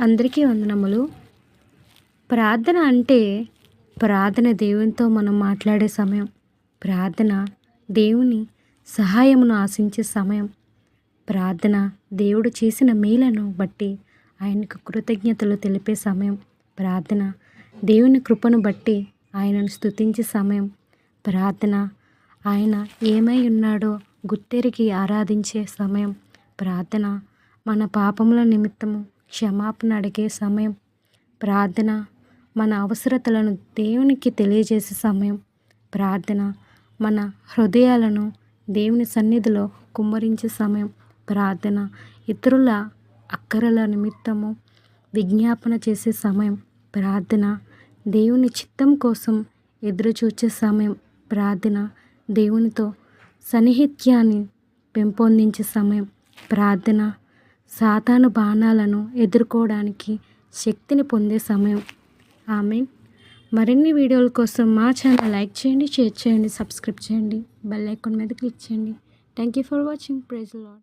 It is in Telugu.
అందరికీ వందనములు. ప్రార్థన అంటే ప్రార్థన దేవునితో మనం మాట్లాడే సమయం. ప్రార్థన దేవుని సహాయమును ఆశించే సమయం. ప్రార్థన దేవుడు చేసిన మేలను బట్టి ఆయనకు కృతజ్ఞతలు తెలిపే సమయం. ప్రార్థన దేవుని కృపను బట్టి ఆయనను స్తుతించే సమయం. ప్రార్థన ఆయన ఏమై ఉన్నాడో గుర్తెరిగి ఆరాధించే సమయం. ప్రార్థన మన పాపముల నిమిత్తము. క్షమాపణ అడిగే సమయం ప్రార్థన మన అవసరతలను దేవునికి తెలియజేసే సమయం ప్రార్థన మన హృదయాలను దేవుని సన్నిధిలో కుమ్మరించే సమయం ప్రార్థన ఇతరుల అక్కరల నిమిత్తము విజ్ఞాపన చేసే సమయం ప్రార్థన దేవుని చిత్తం కోసం ఎదురుచూచే సమయం ప్రార్థన దేవునితో సన్నిహిత్యాన్ని పెంపొందించే సమయం ప్రార్థన సాతాను బాణాలను ఎదుర్కోవడానికి శక్తిని పొందే సమయం. ఆమె మరిన్ని వీడియోల కోసం మా ఛానల్ లైక్ చేయండి షేర్ చేయండి సబ్స్క్రైబ్ చేయండి బెల్ ఐకాన్ మీద క్లిక్ చేయండి. Thank you for watching. Praise Lord